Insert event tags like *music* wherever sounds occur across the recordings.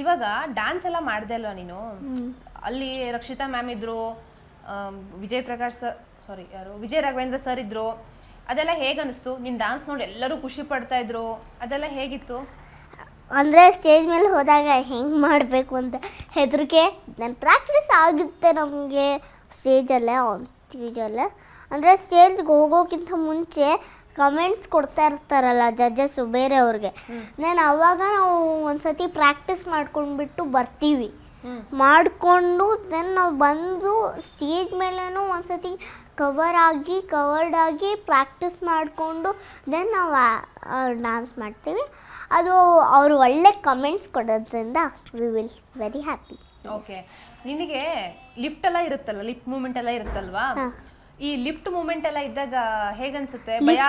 ಇವಾಗ ಡ್ಯಾನ್ಸ್ ಎಲ್ಲ ಮಾಡ್ದೆ ಅಲ್ವಾ ನೀನು? ಅಲ್ಲಿ ರಕ್ಷಿತಾ ಮ್ಯಾಮ್ ಇದ್ರು ಆಮ್, ವಿಜಯ್ ಪ್ರಕಾಶ್ ಸರ್ ಸಾರಿ ಯಾರು? ವಿಜಯ್ ರಾಘವೇಂದ್ರ ಸರ್ ಇದ್ರು. ಅದೆಲ್ಲ ಹೇಗೆ ಅನಿಸ್ತು ನೀನು ಡ್ಯಾನ್ಸ್ ನೋಡಿ ಎಲ್ಲರೂ ಖುಷಿ ಪಡ್ತಾ ಇದ್ರು. ಅದೆಲ್ಲ ಹೇಗಿತ್ತು? ಅಂದರೆ ಸ್ಟೇಜ್ ಮೇಲೆ ಹೋದಾಗ ಹೆಂಗೆ ಮಾಡಬೇಕು ಅಂತ ಹೆದರಿಕೆ ನನ್ನ ಪ್ರಾಕ್ಟೀಸ್ ಆಗುತ್ತೆ ನಮಗೆ ಸ್ಟೇಜಲ್ಲೇ ಆನ್ ಸ್ಟೇಜಲ್ಲೇ ಅಂದರೆ ಸ್ಟೇಜ್ಗೆ ಹೋಗೋಕ್ಕಿಂತ ಮುಂಚೆ ಕಮೆಂಟ್ಸ್ ಕೊಡ್ತಾ ಇರ್ತಾರಲ್ಲ ಜಡ್ಜಸ್ಸು ಬೇರೆಯವ್ರಿಗೆ. ನಾನು ಅವಾಗ ನಾವು ಒಂದ್ಸತಿ ಪ್ರಾಕ್ಟೀಸ್ ಮಾಡ್ಕೊಂಡ್ಬಿಟ್ಟು ಬರ್ತೀವಿ. ಮಾಡಿಕೊಂಡು ದೆನ್ ನಾವು ಬಂದು ಸ್ಟೇಜ್ ಮೇಲೇನೂ ಒಂದ್ಸತಿ ಕವರ್ ಆಗಿ ಕವರ್ಡ್ ಆಗಿ ಪ್ರಾಕ್ಟೀಸ್ ಮಾಡಿಕೊಂಡು ದೆನ್ ನಾವು ಡ್ಯಾನ್ಸ್ ಮಾಡ್ತೀವಿ. ಅದು ಅವರು ಒಳ್ಳೆ ಕಮೆಂಟ್ಸ್ ಕೊಡೋದ್ರಿಂದ we will very happy okay ನಿನಗೆ ಲಿಫ್ಟ್ ಎಲ್ಲ ಇರುತ್ತಲ್ಲ ಲಿಫ್ಟ್ ಮೂಮೆಂಟ್ ಎಲ್ಲ ಇರುತ್ತಲ್ವಾ. ಈ ಲಿಫ್ಟ್ ಮೂಮೆಂಟ್ ಎಲ್ಲ ಇದ್ದಾಗ ಹೇಗನ್ಸುತ್ತೆ? ಭಯ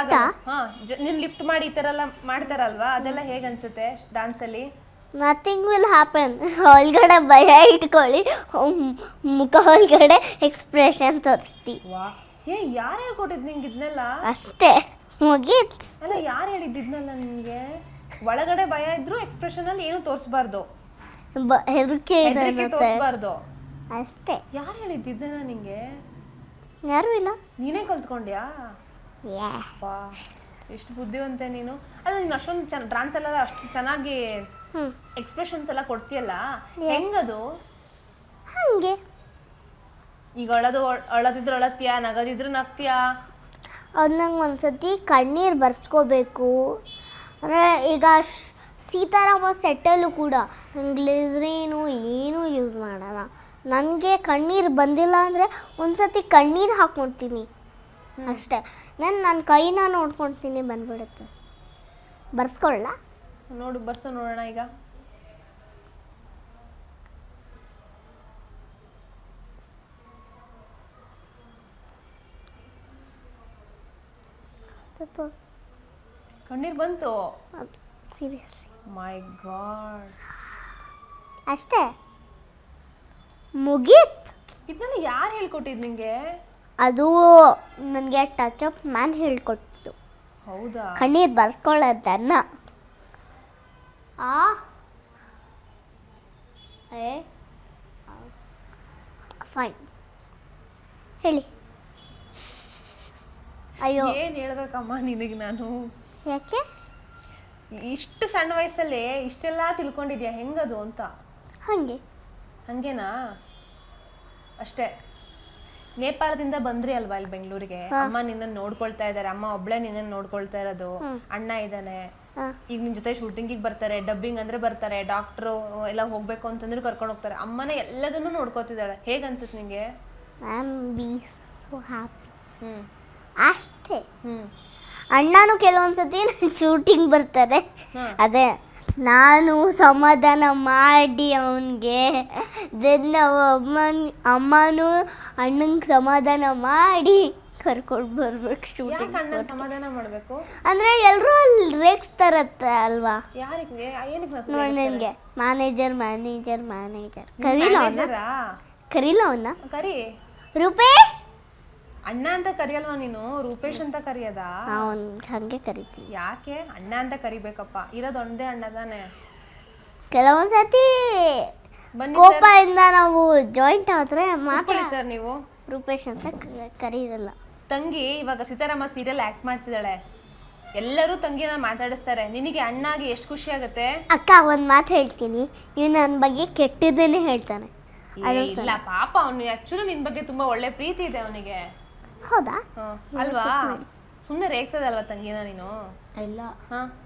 ಹಾ ಜ- ನೀನ್ ಲಿಫ್ಟ್ ಮಾಡಿ ಈ ತರ ಎಲ್ಲ ಮಾಡ್ತಾರಲ್ವಾ? ಅದೆಲ್ಲ ಹೇಗನ್ಸುತ್ತೆ ಡಾನ್ಸ್ ಅಲ್ಲಿ ನಥಿಂಗ್ ವಿಲ್ ಹ್ಯಾಪನ್ ಒಳಗಡೆ ಭಯ ಇಟ್ಕೊಳ್ಳಿ ಹ್ಮ್, ಮುಖ ಒಳಗಡೆ ಎಕ್ಸ್ಪ್ರೆಷನ್ ತೋರಿಸ್ತಿ. ವಾ ಏ ಯಾರು ಹೇಳ್ಕೊಟ್ಟಿದ್ ನಿಂಗೆ ಇದನ್ನೆಲ್ಲ ಅಷ್ಟೇ ಮುಗೀತು. ಅಲ್ಲ ಯಾರು ಹೇಳಿದ್ದು ಇದನ್ನೆಲ್ಲ ನಿನ್ಗೆ? ಒಳಗಡೆ ಭಯ ಇದ್ರು ಎಕ್ಸ್ಪ್ರೆಷನ್ ಅಲ್ಲಿ ಏನು ತೋರಿಸಬಾರ್ದು. ಬ ಹೆದರಿಕೆ ಹೆದರಿಕೆ ಇರುತ್ತೆ. ತೋರಿಸಬಾರ್ದು. ಅಷ್ಟೇ. ಯಾರು ಹೇಳಿದ್ದು ನಿಂಗೆ? ಯಾರೂ ಇಲ್ಲ. ನೀನೇ ಕಲ್ತ್ಕೊಂಡ್ಯಾ? ಯಾ. ವಾ ಎಷ್ಟು ಬುದ್ಧಿವಂತೆ ನೀನು. ಅಲ್ಲ ನೀನು ಅಷ್ಟೊಂದು ಚೆನ್ನ ಡ್ಯಾನ್ಸ್ ಎಲ್ಲ ಅಷ್ಟು ಚೆನ್ನಾಗಿ ಎಕ್ಸ್ಪ್ರೆಷನ್ಸ್ ಎಲ್ಲ ಕೊಡ್ತೀಯಲ್ಲ? ಹೆಂಗದು? ಹಂಗೆ. ಈಗ ಅಳದು ಅಳದಿದ್ರೆ ಅಳತ್ತೀಯಾ ನಗದಿದ್ರೆ ನಗ್ತೀಯಾ? ಅದು ನಂಗೆ ಒಂದ್ಸತಿ ಕಣ್ಣೀರು ಬರ್ಸ್ಕೋಬೇಕು. ಅಂದರೆ ಈಗ ಶ್- ಸೀತಾರಾಮ ಸೆಟ್ಟಲ್ಲೂ ಕೂಡ. ಗ್ಲಿಸ್ರೀನು ಏನೂ ಯೂಸ್ ಮಾಡಲ್ಲ. ನನಗೆ ಕಣ್ಣೀರು ಬಂದಿಲ್ಲ ಅಂದರೆ ಒಂದ್ಸತಿ ಕಣ್ಣೀರು ಹಾಕ್ಕೊಡ್ತೀನಿ ಅಷ್ಟೇ. ನಾನು ನನ್ನ ಕೈನ ನೋಡ್ಕೊಳ್ತೀನಿ ಬಂದ್ಬಿಡುತ್ತೆ. ಬರ್ಸ್ಕೊಳ್ಳ ನೋಡು ಬರ್ಸೋ ನೋಡೋಣ ಈಗ. ಕಣ್ಣೀರು ಬಂತು. ಸೀರಿಯಸ್ಲಿ ಮೈ ಗಾಡ್ ಅಷ್ಟೇ. ಮುಗೀತ್. ಇದನ್ನೆಲ್ಲ ಯಾರು ಹೇಳ್ಕೊಟ್ಟಿದ್ ನಿಂಗೆ? ಅದು ನನಗೆ ಟಚ್ ಅಪ್ ಮ್ಯಾನ್ ಹೇಳ್ಕೊಟ್ಟಿದ್ದು. ಹೌದಾ? ಕಣ್ಣೀರು ಬರ್ಸ್ಕೊಳ್ಳೋದನ್ನ ಆ? ಏ? ಫೈನ್ ಹೇಳಿ. ಅಯ್ಯೋ. ಏನ್ ಹೇಳ್ಬೇಕಮ್ಮ ನಿನಗೆ ನಾನು? ಯಾಕೆ? ಇಷ್ಟು ಸಣ್ಣ ವಯಸ್ಸಲ್ಲಿ ಇಷ್ಟೆಲ್ಲ ತಿಳ್ಕೊಂಡಿದ್ಯಾ? ಹೆಂಗದು ಅಂತ? ಹಾಗೆ. ಹಂಗೇನಾ? ಅಷ್ಟೇ. ನೇಪಾಳದಿಂದ ಬಂದ್ರಿ ಅಲ್ವಾ ಇಲ್ಲಿ ಬೆಂಗಳೂರಿಗೆ? ಅಮ್ಮ ನಿನ್ನ ನೋಡ್ಕೊಳ್ತಾ ಇದಾರೆ. ಅಮ್ಮ ಒಬ್ಳೆ ನಿನ್ನ ನೋಡ್ಕೊಳ್ತಾ ಇರೋದು. ಅಣ್ಣ ಇದ್ದಾನೆ. ಈಗ ನಿನ್ ಜೊತೆ ಶೂಟಿಂಗಿಗೆ ಬರ್ತಾರೆ ಡಬ್ಬಿಂಗ್ ಅಂದ್ರೆ ಬರ್ತಾರೆ ಡಾಕ್ಟ್ರು ಎಲ್ಲ ಹೋಗ್ಬೇಕು ಅಂತಂದ್ರೆ ಕರ್ಕೊಂಡು ಹೋಗ್ತಾರೆ. ಅಮ್ಮನೇ ಎಲ್ಲದನ್ನು ನೋಡ್ಕೊತಿದ್ದಾಳೆ. ಹೇಗ್ ಅನ್ಸುತ್ತೆ ನಿಂಗೆ? ಅಷ್ಟೇ. ಅಣ್ಣನೂ ಕೆಲವೊಂದ್ಸತಿ ಶೂಟಿಂಗ್ ಬರ್ತಾರೆ. ಅದೇ. ನಾನು ಸಮಾಧಾನ ಮಾಡಿ ಅವನಿಗೆ. ದೆನ್ ಅಮ್ಮನ ಅಮ್ಮನೂ ಅಣ್ಣಂಗೆ ಸಮಾಧಾನ ಮಾಡಿ ಕರ್ಕೊಂಡು ಬರ್ಬೇಕು ಯಾಕೆ ಶೂಟಿಂಗ್ ಸಮಾಧಾನ ಮಾಡಬೇಕು? ಅಂದರೆ ಎಲ್ಲರೂ ಅಲ್ಲಿ ರೇಗಿಸ್ತಾರತ್ತೆ ಅಲ್ವಾ? ಯಾರಿಗೆ ಏನಕ್ಕೆ ನೋಡಿ ನನಗೆ. ಮ್ಯಾನೇಜರ್ ಮ್ಯಾನೇಜರ್ ಮ್ಯಾನೇಜರ್ ಕರೀಲ ಮ್ಯಾನೇಜರಾ ಕರೀಲ ಅವನ್ನ ಕರಿ. ರೂಪೇಶ್? ಅಣ್ಣ ಅಂತ ಕರಿಯಲ್ವಾ ನೀನು? ರೂಪೇಶ್ ಅಂತ ಕರಿಯದ? ಅವನ್ ಹಂಗೆ ಕರಿತಿ ಯಾಕೆ? ಅಣ್ಣ ಅಂತ ಕರಿಬೇಕಪ್ಪ. ಇರೋದು ಒಂದೇ ಅಣ್ಣ ತಾನೆ. ಕೆಲವೊಂದ್ಸತಿ ಬನ್ನಿ ಕೋಪದಿಂದ ನಾವು ಜಾಯಿಂಟ್ ಆದ್ರೆ ಮಾತಾಡಿ ಕೂತ್ಕೊಳ್ಳಿ ಸರ್ ನೀವು. ರೂಪೇಶ್ ಅಂತ ಕ- ಕರೀರಲ್ಲ. ತಂಗಿ ಇವಾಗ ಸೀತಾರಾಮ ಸೀರಿಯಲ್ ಆಕ್ಟ್ ಮಾಡ್ತಿದ್ದಾಳೆ. ಎಲ್ಲರೂ ತಂಗಿನ ಮಾತಾಡಿಸ್ತಾರೆ. ನಿನಗೆ ಅಣ್ಣ ಆಗಿ ಎಷ್ಟು ಖುಷಿ ಆಗುತ್ತೆ? ಅಕ್ಕ ಒಂದ್ ಮಾತು ಹೇಳ್ತೀನಿ. ಇವ್ ನನ್ನ ಬಗ್ಗೆ ಕೆಟ್ಟದನ್ನೇ ಹೇಳ್ತಾನೆ. ಏ, ಇಲ್ಲ ಪಾಪ ಅವನು ಆಕ್ಚುಲಿ ನಿನ್ ಬಗ್ಗೆ ತುಂಬಾ ಒಳ್ಳೆ ಪ್ರೀತಿ ಇದೆ ಅವನಿಗೆ. ಹೌದಾ? ಅಲ್ವಾ? ಸುಮ್ಮನೆ ರೇಗ್ಸದಲ್ವಾ ತಂಗಿನ ನೀನು? ಇಲ್ಲ. ಹಾ.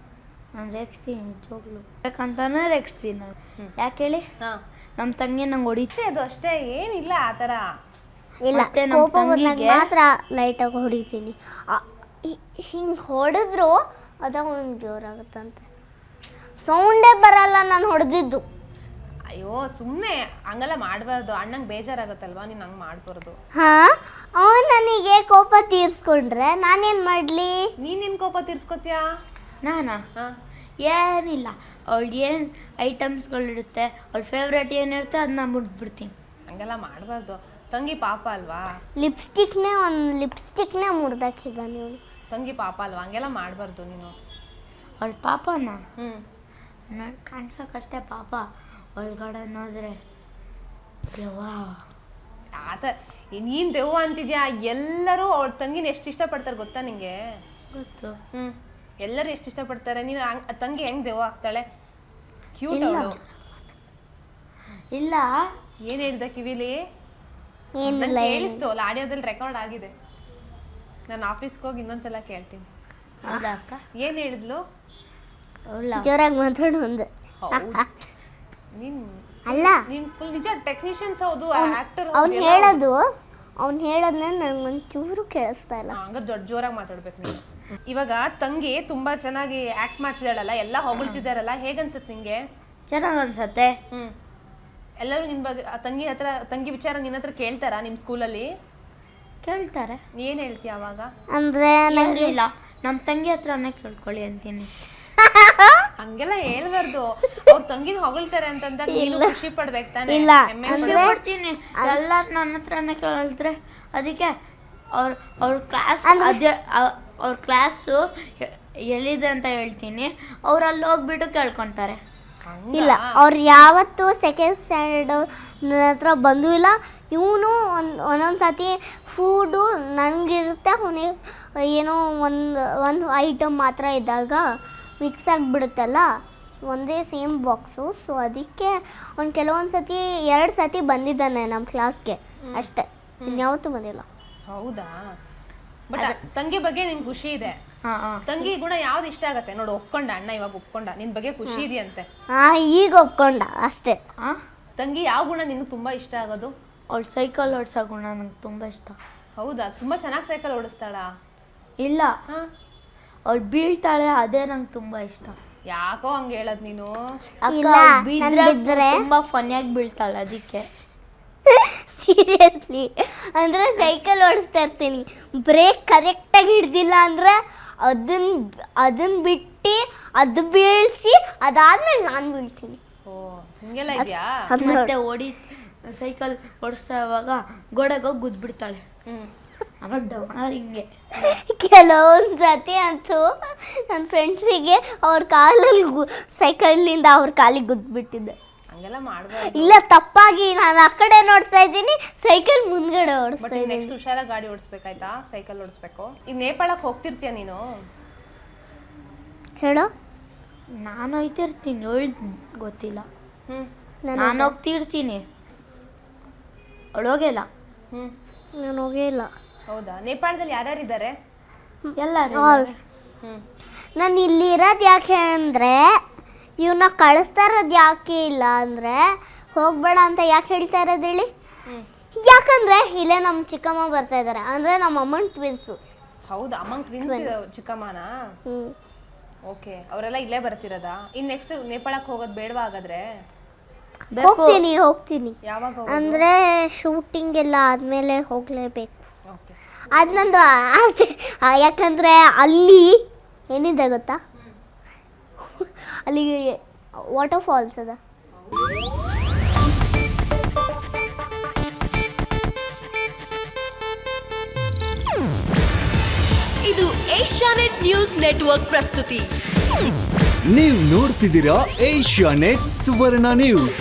ನಾನು ರೇಗಿಸ್ತೀನಿ ನಿಜವಾಗ್ಲು. ಬೇಕಂತಾನೆ ರೇಗಿಸ್ತೀನಿ ನಾನು. ಯಾಕೆ ಹೇಳಿ? ಹಾ. ನಮ್ಮ ತಂಗಿ ನಂಗೆ ಹೊಡಿತೆ ಅದು ಅಷ್ಟೇ ಏನಿಲ್ಲ ಆ ಥರ. ಇಲ್ಲ ಮತ್ತೆ ನಮ್ ಕೋಪ ಬಂದಾಗ ತಂಗಿಗೆ- ಮಾತ್ರ ಲೈಟಾಗಿ ಹೊಡಿತೀನಿ. ಹಿಂಗೆ ಹೊಡೆದ್ರು ಅದ ಒಂದು ಜೋರಾಗುತ್ತಂತೆ. ಸೌಂಡೇ ಬರಲ್ಲ ನಾನು ಹೊಡೆದಿದ್ದು. ಅಯ್ಯೋ ಸುಮ್ಮನೆ ಹಂಗೆಲ್ಲ ಮಾಡಬಾರ್ದು. ಅಣ್ಣಂಗೆ ಬೇಜಾರಾಗುತ್ತಲ್ವಾ? ನೀನು ಹಂಗೆ ಮಾಡಬಾರ್ದು. ಹಾ? ಅವ ನನಗೆ ಕೋಪ ತೀರ್ಸ್ಕೊಂಡ್ರೆ ನಾನೇನು ಮಾಡಲಿ? ನೀನ್ ನಿನ್ ಕೋಪ ತೀರ್ಸ್ಕೊತೀಯಾ? ನಾನಾ? ಹಾ. ಏನಿಲ್ಲ. ಅವಳು ಏನು ಐಟಮ್ಸ್ಗಳಿರುತ್ತೆ ಅವಳ ಫೇವ್ರೇಟ್ ಏನಿರುತ್ತೆ ಅದನ್ನ ಮುಟ್ಬಿಡ್ತೀನಿ ಹಂಗೆಲ್ಲ ಮಾಡಬಾರ್ದು. ತಂಗಿ ಪಾಪ ಅಲ್ವಾ? ಲಿಪ್ಸ್ಟಿಕ್ನೇ ಒಂದು ಲಿಪ್ಸ್ಟಿಕ್ನೇ ಮುರ್ದಾಕಿದ್ದಾನೆ ಇವನು ತಂಗಿ ಪಾಪ ಅಲ್ವಾ? ಹಂಗೆಲ್ಲ ಮಾಡಬಾರ್ದು ನೀನು. ಅವಳ ಪಾಪನ? ಹ್ಞೂ ನನಗೆ ಕಾಣ್ಸೋಕ್ಕಷ್ಟೇ ಪಾಪ. ಒಳಗಡೆ ನೋಡಿದ್ರೆ ಆತ ನೀನ್ ದೆವ್ವ ಅಂತಿದ್ಯಾ? ಎಲ್ಲರೂ ಅವ್ಳ ತಂಗಿನ ಎಷ್ಟು ಇಷ್ಟಪಡ್ತಾರೆ ಗೊತ್ತಾ ನಿಂಗೆ? ಗೊತ್ತು. ಹ್ಮ್. ಎಲ್ಲರೂ ಎಷ್ಟು ಇಷ್ಟಪಡ್ತಾರೆ? ನೀನು ಹಂಗ್- ತಂಗಿ ಹೆಂಗ್ ದೆವ್ವ ಆಗ್ತಾಳೆ? ಕ್ಯೂಟ್ ಇಲ್ಲ. ಅವಳು. ಇಲ್ಲ. ಏನ್ ಹೇಳ್ದ ಕಿವಿಲಿ? ಏನಿಲ್ಲ ನಂಗೆ ಕೇಳಿಸ್ತು ಅಲ್ಲ ಆಡಿಯೋದಲ್ಲಿ ರೆಕಾರ್ಡ್ ಆಗಿದೆ. ನಾನು ಆಫೀಸ್ಗೆ ಹೋಗಿ ಇನ್ನೊಂದ್ಸಲ ಕೇಳ್ತೀನಿ. ಹೌದಾ ಅಕ್ಕ. ಏನ್ ಹೇಳಿದ್ಲು? ಅವಳ ಜೋರಾಗಿ ಮಾತಾಡು ಒಂದು ಹೌದು. ನೀನ್ ಅಲ್ಲ. ನೀನ್ ಫುಲ್ ನಿಜ ಟೆಕ್ನಿಷಿಯನ್ಸ್ ಹೌದು ಆಕ್ಟರ್ ಅವ್ನು ಹೇಳೋದು ಅವ್ನು ಹೇಳೋದನ್ನ ನನಗೊಂದು ಚೂರು ಕೇಳಿಸ್ತಾ ಇಲ್ಲ. ಹಂಗಾರೆ ದೊಡ್ಡ ಜೋರಾಗಿ ಮಾತಾಡ್ಬೇಕು ನೀನು. ಇವಾಗ ತಂಗಿ ತುಂಬಾ ಚೆನ್ನಾಗಿ ಆಕ್ಟ್ ಮಾಡ್ತಿದ್ದಾಳಲ್ಲ ಎಲ್ಲ ಹೊಗಳ್ತಿದಾರಲ್ಲ ಹೇಗನ್ಸುತ್ತೆ ನಿಂಗೆ? ಚೆನ್ನಾಗಿ ಅನ್ಸತ್ತೆ ಹ್ಮ್. ಎಲ್ಲರೂ ನಿನ್ ಬಗ್ಗೆ ಆ ತಂಗಿ ಹತ್ರ ತಂಗಿ ವಿಚಾರ ನಿನ್ನ ಹತ್ರ ಕೇಳ್ತಾರಾ ನಿಮ್ ಸ್ಕೂಲಲ್ಲಿ? ಕೇಳ್ತಾರೆ. ಏನ್ ಹೇಳ್ತೀಯ ಅವಾಗ? ಅಂದ್ರೆ ನಂಗೆ ಇಲ್ಲ ನಮ್ಮ ತಂಗಿ ಹತ್ರನೇ ಕೇಳ್ಕೊಳ್ಳಿ ಅಂತೀನಿ. ಹಂಗೆಲ್ಲ ಹೇಳ್ಬಾರ್ದು. *laughs* ಅವ್ರ ತಂಗಿನ ಹೊಗಳ್ತಾರೆ ಅಂತಂದ ನೀನು ಖುಷಿ ಪಡ್ಬೇಕು ತಾನೆ. ಇಲ್ಲ, ಹೆಮ್ಮೆ ಖುಷಿ ಪಡ್ಬೇಕು. ಪಡ್ತೀನಿ ಎಲ್ಲ ನನ್ನ ಹತ್ರನೇ ಕೇಳಿದ್ರೆ ಅದಕ್ಕೆ ಅವ್ರ ಅವ್ರ ಕ್ಲಾಸ್ ಅದೇ ಅವ್ರ ಕ್ಲಾಸು ಎಲ್ಲಿದೆ ಅಂತ ಹೇಳ್ತೀನಿ. ಅವ್ರು ಅಲ್ಲಿ ಹೋಗ್ಬಿಟ್ಟು ಕೇಳ್ಕೊಂತಾರೆ. ಹಂಗಾ? ಇಲ್ಲ. ಅವ್ರು ಯಾವತ್ತೂ ಸೆಕೆಂಡ್ ಸ್ಟ್ಯಾಂಡರ್ಡ್ ನನ್ನ ಹತ್ರ ಬಂದೂ ಇಲ್ಲ. ಇವನು ಒಂದು ಒಂದೊಂದು ಸತಿ ಫುಡು ನನಗಿರುತ್ತೆ ಅವನಿಗೆ ಏನೋ ಒಂದು ಒಂದು ಐಟಮ್ ಮಾತ್ರ ಇದ್ದಾಗ ಮಿಕ್ಸ್ ಆಗಿಬಿಡುತ್ತಲ್ಲ? ಒಂದೇ ಸೇಮ್ ಬಾಕ್ಸು. ಸೊ ಅದಕ್ಕೆ ಅವ್ನು ಕೆಲವೊಂದು ಸತಿ ಎರಡು ಸತಿ ಬಂದಿದ್ದಾನೆ ನಮ್ಮ ಕ್ಲಾಸ್ಗೆ. ಅಷ್ಟೇ. ಇನ್ಯಾವತ್ತೂ ಬಂದಿಲ್ಲ. ಹೌದಾ? ಬಟ್ ತಂಗಿ ಬಗ್ಗೆ ನಿಂಗೆ ಖುಷಿ ಇದೆ. ತಂಗಿ ಗುಣ ಯಾವ್ದು ಇಷ್ಟ ಆಗತ್ತೆ? ನೋಡು ಒಪ್ಕೊಂಡ ಅಣ್ಣ ಇವಾಗ ಒಪ್ಕೊಂಡ. ನಿನ್ ಬಗ್ಗೆ ಖುಷಿ ಇದೆಯಂತೆ. ಹಾ ಈಗ ಒಪ್ಕೊಂಡ ಅಷ್ಟೇ. ಹಾಂ ತಂಗಿ ಯಾವ ಗುಣ ನಿನ್ಗೆ ತುಂಬಾ ಇಷ್ಟ ಆಗೋದು? ಅವಳು ಸೈಕಲ್ ಓಡ್ಸೋ ಗುಣ ನಂಗೆ ತುಂಬಾ ಇಷ್ಟ. ಹೌದಾ? ತುಂಬಾ ಚೆನ್ನಾಗಿ ಸೈಕಲ್ ಓಡಿಸ್ತಾಳ? ಇಲ್ಲ. ಹಾ. ಅವಳು ಬೀಳ್ತಾಳೆ ಅದೇ ನಂಗೆ ತುಂಬಾ ಇಷ್ಟ. ಯಾಕೋ ಹಂಗೆ ಹೇಳದ್ ನೀನು? ಅಕ್ಕ ಇಲ್ಲ, ಅವ್ಳ್ ನಾನ್ ಬಿದ್ರೆ ಬಿದ್ರೆ- ತುಂಬ ಫನ್ನಿಯಾಗಿ ಬೀಳ್ತಾಳೆ ಅದಕ್ಕೆ. ಸೀರಿಯಸ್ಲಿ *laughs* ಅಂದ್ರೆ ಸೈಕಲ್ ಓಡಿಸ್ತಾ ಇರ್ತೀನಿ. ಬ್ರೇಕ್ ಕರೆಕ್ಟಾಗಿ ಹಿಡ್ದಿಲ್ಲ ಅಂದ್ರೆ ಅದನ್ ಅದನ್ ಬಿಟ್ಟು ಅದು ಬೀಳ್ಸಿ ಅದಾದ್ಮೇಲೆ ನಾನು ಬೀಳ್ತೀನಿ. ಓ ಹಿಂಗೆಲ್ಲ ಇದೆಯಾ? ಮತ್ತೆ ಓಡಿ ಸೈಕಲ್ ಓಡಿಸ್ತಾ ಇವಾಗ ಗೋಡೆಗೋಗಿ ಗುದ್ಬಿಡ್ತಾಳೆ ಹ್ಮ್. ಆಮೇಲೆ ಹಿಂಗೆ. ಕೆಲವೊಂದು ಸತಿ ಅಂತೂ ನನ್ನ ಫ್ರೆಂಡ್ಸಿಗೆ ಅವ್ರ ಕಾಲಲ್ಲಿ ಗು ಸೈಕಲ್ನಿಂದ ಅವ್ರ ಕಾಲಿಗೆ ಗುದ್ಬಿಟ್ಟಿದ್ದೆ. ಹಂಗೆಲ್ಲ ಇಲ್ಲ ತಪ್ಪಾಗಿ ನಾನು ಆ ಕಡೆ ನೋಡ್ತಾ ಇದ್ದೀನಿ ಸೈಕಲ್ ಮುಂದ್ಗಡೆ ಓಡಿಸ್ತಾ ಬಟ್ ಇದ್ದೀನಿ. ನೆಕ್ಸ್ಟ್ ಹುಷಾರಾಗಿ ಗಾಡಿ ಓಡಿಸ್ಬೇಕಾಯ್ತಾ? ಸೈಕಲ್ ಓಡಿಸ್ಬೇಕು. ಈಗ ನೇಪಾಳಕ್ಕೆ ಹೋಗ್ತಿರ್ತೀಯ ನೀನು? ಹೇಳೋ. ನಾನು ಹೋಯ್ತಿರ್ತೀನಿ ಅವಳು ಗೊತ್ತಿಲ್ಲ. ಹ್ಞೂ ನಾನು ನಾನು ಹೋಗ್ತಿರ್ತೀನಿ. ಅವಳು ಇಲ್ಲ. ಹ್ಞೂ ನಾನು ಹೋಗೇ ಇಲ್ಲ. ಹೌದಾ? ನೇಪಾಳದಲ್ಲಿ ಯಾರ್ಯಾರು ಇದ್ದಾರೆ. ಎಲ್ಲರೂ ಹ್ಮ್. ನಾನು ಇಲ್ಲಿರೋದು ಯಾಕೆ ಅಂದರೆ ಇವನ್ನ ಕಳಿಸ್ತಾ ಇರೋದು ಯಾಕೆ ಇಲ್ಲ ಅಂದರೆ ಹೋಗಬೇಡ ಅಂತ ಯಾಕೆ ಹೇಳ್ತಾ ಇರೋದು ಹೇಳಿ? ಯಾಕಂದ್ರೆ ಇಲ್ಲೇ ನಮ್ಮ ಚಿಕ್ಕಮ್ಮ ಬರ್ತಾ ಇದ್ದಾರೆ. ಅಂದರೆ ನಮ್ಮ ಅಮ್ಮನ್ ಟ್ವಿನ್ಸು ಹೌದಾ? ಅಮ್ಮಂಗ್ ಟ್ವಿನ್ಸ್ ಚಿಕ್ಕಮ್ಮನ? ಹ್ಞೂ ಓಕೆ. ಅವರೆಲ್ಲ ಇಲ್ಲೇ ಬರ್ತಿರೋದಾ? ಇನ್ ನೆಕ್ಸ್ಟ್ ನೇಪಾಳಕ್ಕೆ ಹೋಗೋದು ಬೇಡವಾ ಹಾಗಾದ್ರೆ? ಹೋಗ್ತೀನಿ ಹೋಗ್ತೀನಿ. ಯಾವಾಗ ಹೋಗೋದು? ಅಂದರೆ ಶೂಟಿಂಗ್ ಎಲ್ಲ ಆದ್ಮೇಲೆ ಹೋಗಲೇಬೇಕು. ಅದು ನಂದು ಆಸೆ. ಆ, ಯಾಕಂದರೆ ಅಲ್ಲಿ ಏನಿದೆ ಗೊತ್ತಾ? ಅಲ್ಲಿ ವಾಟರ್ ಫಾಲ್ಸ್ ಅದ. ಇದು ಏಷ್ಯಾನೆಟ್ ನ್ಯೂಸ್ ನೆಟ್ವರ್ಕ್ ಪ್ರಸ್ತುತಿ. ನೀವು ನೋಡ್ತಿದ್ದೀರಾ ಏಷ್ಯಾ ನೆಟ್ ಸುವರ್ಣ ನ್ಯೂಸ್.